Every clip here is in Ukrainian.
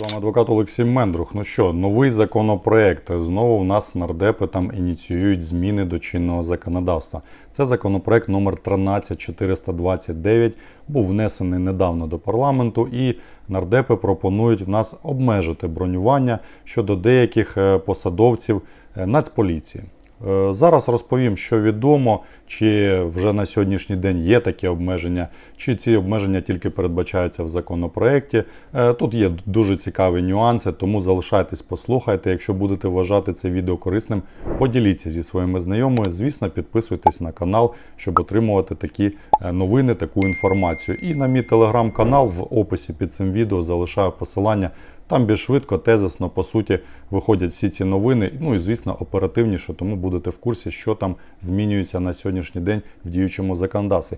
З вами адвокат Олексій Мендрух. Ну що, новий законопроект. Знову в нас нардепи там ініціюють зміни до чинного законодавства. Це законопроект номер 13429, був внесений недавно до парламенту, і нардепи пропонують в нас обмежити бронювання щодо деяких е, посадовців е, Нацполіції. Е, Зараз розповім, що відомо, чи вже на сьогоднішній день є такі обмеження, чи ці обмеження тільки передбачаються в законопроекті. Е, Тут є дуже цікаві нюанси, тому залишайтесь, послухайте. Якщо будете вважати це відео корисним, поділіться зі своїми знайомими. Звісно, підписуйтесь на канал, щоб отримувати такі е, новини, таку інформацію. І на мій телеграм-канал в описі під цим відео залишаю посилання. Там більш швидко, тезисно, по суті, виходять всі ці новини. Ну і звісно, оперативніше, тому будете в курсі, що там змінюється на сьогоднішній день в діючому законодавстві.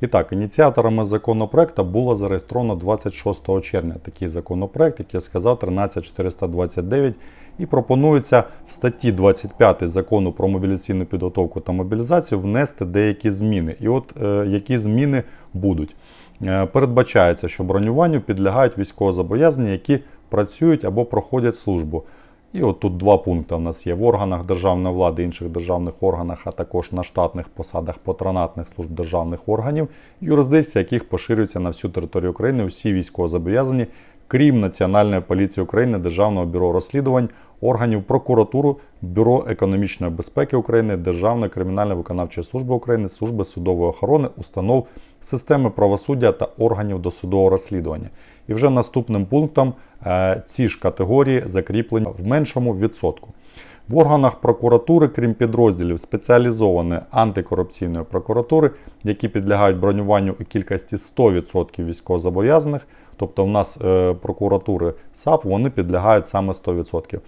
І так, ініціаторами законопроекту було зареєстровано 26 червня такий законопроект, як я сказав, 13429. І пропонується в статті 25 закону про мобіляційну підготовку та мобілізацію внести деякі зміни. І от е, які зміни будуть. Е, Передбачається, що бронюванню підлягають військовозобов'язані, які працюють або проходять службу. І от тут два пункти у нас є в органах державної влади, інших державних органах, а також на штатних посадах патронатних служб державних органів, юрисдикція яких поширюється на всю територію України, усі військовозобов'язані, крім Національної поліції України, Державного бюро розслідувань, органів прокуратури, Бюро економічної безпеки України, Державної кримінально-виконавчої служби України, служби судової охорони, установ системи правосуддя та органів досудового розслідування. І вже наступним пунктом е, ці ж категорії закріплені в меншому відсотку. В органах прокуратури, крім підрозділів спеціалізованої антикорупційної прокуратури, які підлягають бронюванню у кількості 100% військовозобов'язаних, тобто в нас е, прокуратури САП, вони підлягають саме 100%.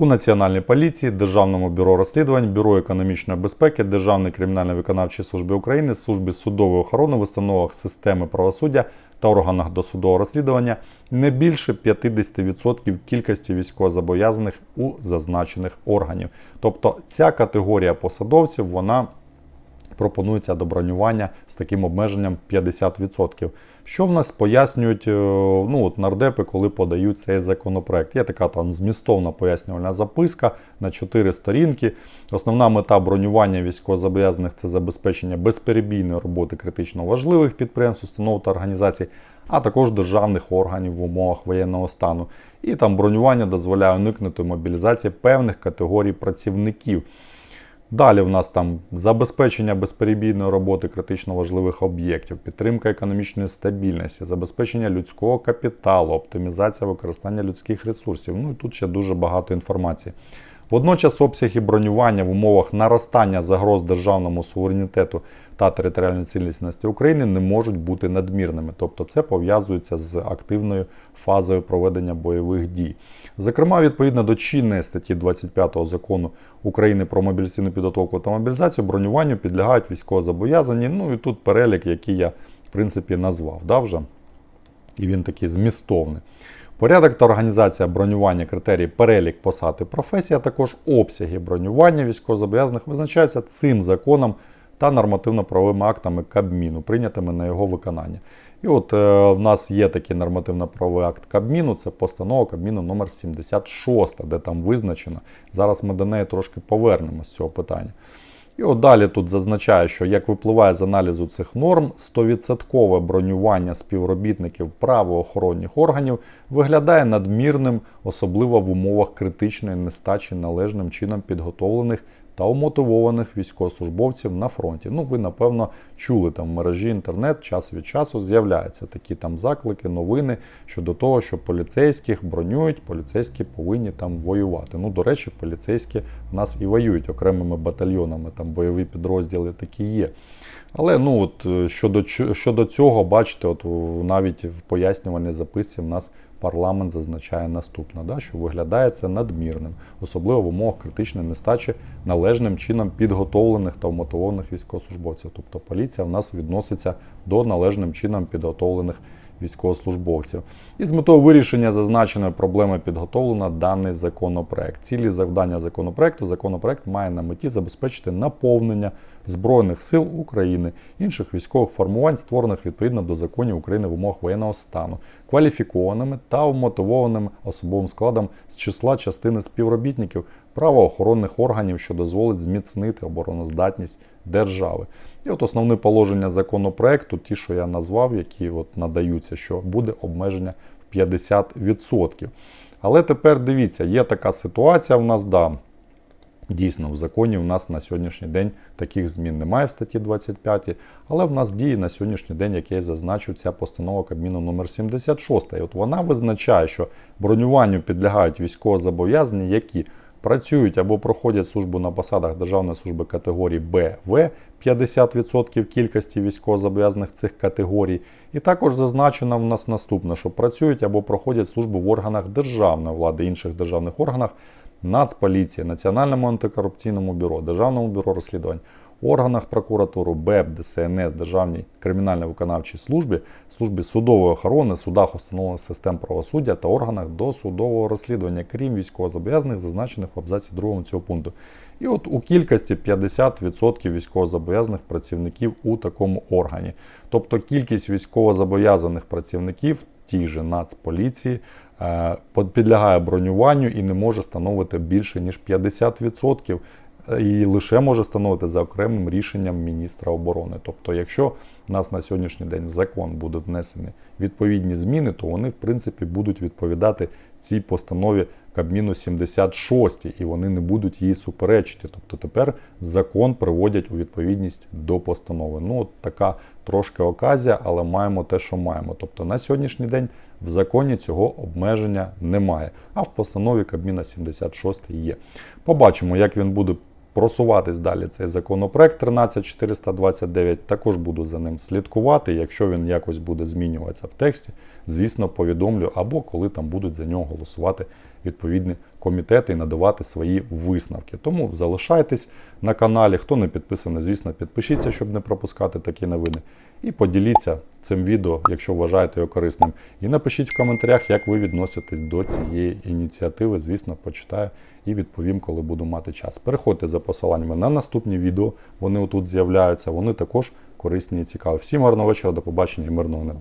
У Національній поліції, Державному бюро розслідувань, Бюро економічної безпеки, Державній кримінально-виконавчій службі України, службі судової охорони в установах системи правосуддя та органах досудового розслідування не більше 50% кількості військовозобов'язаних у зазначених органів. Тобто ця категорія посадовців вона пропонується до бронювання з таким обмеженням 50%. Що в нас пояснюють е, ну, от нардепи, коли подають цей законопроект? Є така там змістовна пояснювальна записка на 4 сторінки. Основна мета бронювання військовозобов'язаних це забезпечення безперебійної роботи критично важливих підприємств, установ та організацій, а також державних органів в умовах воєнного стану. І там бронювання дозволяє уникнути мобілізації певних категорій працівників. Далі в нас там забезпечення безперебійної роботи критично важливих об'єктів, підтримка економічної стабільності, забезпечення людського капіталу, оптимізація використання людських ресурсів. Ну і тут ще дуже багато інформації. Водночас обсяги бронювання в умовах наростання загроз державному суверенітету та територіальній цілісності України не можуть бути надмірними. Тобто це пов'язується з активною фазою проведення бойових дій. Зокрема, відповідно до чинної статті 25 закону України про мобілізаційну підготовку та мобілізацію, бронюванню підлягають військовозобов'язані. Ну і тут перелік, який я в принципі назвав. Да, вже? І він такий змістовний. Порядок та організація бронювання критерії, перелік посад і професій, а також обсяги бронювання військовозобов'язаних визначаються цим законом та нормативно-правовими актами Кабміну, прийнятими на його виконання. І от е, в нас є такий нормативно-правовий акт Кабміну, це постанова Кабміну номер 76, де там визначено. Зараз ми до неї трошки повернемось з цього питання. І от далі тут зазначає, що як випливає з аналізу цих норм, 100% бронювання співробітників правоохоронних органів виглядає надмірним, особливо в умовах критичної нестачі належним чином підготовлених та умотивованих військовослужбовців на фронті. Ну, ви, напевно, чули там в мережі інтернет час від часу з'являються такі там заклики, новини щодо того, що поліцейських бронюють, поліцейські повинні там воювати. Ну, до речі, поліцейські в нас і воюють окремими батальйонами, там бойові підрозділи такі є. Але ну от е, щодо щодо цього, бачите, от навіть в пояснювальній записці в нас парламент зазначає наступне, да, що виглядає це надмірним, особливо в умовах критичної нестачі належним чином підготовлених та вмотивованих військовослужбовців. Тобто поліція в нас відноситься до належним чином підготовлених військовослужбовців. І з метою вирішення зазначеної проблеми підготовлено даний законопроект. Цілі завдання законопроекту. Законопроект має на меті забезпечити наповнення Збройних сил України, інших військових формувань, створених відповідно до законів України в умовах воєнного стану, кваліфікованими та вмотивованим особовим складом з числа частини співробітників правоохоронних органів, що дозволить зміцнити обороноздатність держави. І от основне положення законопроекту, ті, що я назвав, які от надаються, що буде обмеження в 50%. Але тепер дивіться, є така ситуація в нас, да, Дійсно, в законі у нас на сьогоднішній день таких змін немає в статті 25, але в нас діє на сьогоднішній день, як я зазначив, ця постанова Кабміну номер 76. І от вона визначає, що бронюванню підлягають військовозобов'язані, які працюють або проходять службу на посадах Державної служби категорії Б, В 50% кількості військовозобов'язаних цих категорій. І також зазначено в нас наступне, що працюють або проходять службу в органах державної влади, інших державних органах, Нацполіції, Національному антикорупційному бюро, Державному бюро розслідувань, органах прокуратури, БЕП, ДСНС, Державній кримінально-виконавчій службі, службі судової охорони, судах установлених систем правосуддя та органах досудового розслідування, крім військовозобов'язаних, зазначених в абзаці 2 цього пункту. І от у кількості 50% військовозобов'язаних працівників у такому органі. Тобто кількість військовозобов'язаних працівників тій же Нацполіції підлягає бронюванню і не може становити більше ніж 50%. е, І лише може становити за окремим рішенням міністра оборони. Тобто, якщо в нас на сьогоднішній день в закон будуть внесені відповідні зміни, то вони в принципі будуть відповідати цій постанові Кабміну 76, і вони не будуть її суперечити. Тобто тепер закон приводять у відповідність до постанови. Ну, от така трошки оказія, але маємо те, що маємо. Тобто на сьогоднішній день в законі цього обмеження немає, а в постанові Кабміна 76 є. Побачимо, як він буде просуватись далі цей законопроект 13429. Також буду за ним слідкувати. Якщо він якось буде змінюватися в тексті, звісно, повідомлю або коли там будуть за нього голосувати відповідні комітети і надавати свої висновки. Тому залишайтесь на каналі. Хто не підписаний, звісно, підпишіться, щоб не пропускати такі новини. І поділіться цим відео, якщо вважаєте його корисним. І напишіть в коментарях, як ви відноситесь до цієї ініціативи. Звісно, почитаю і відповім, коли буду мати час. Переходьте за посиланнями на наступні відео. Вони отут з'являються. Вони також корисні і цікаві. Всім гарного вечора, до побачення і мирного неба.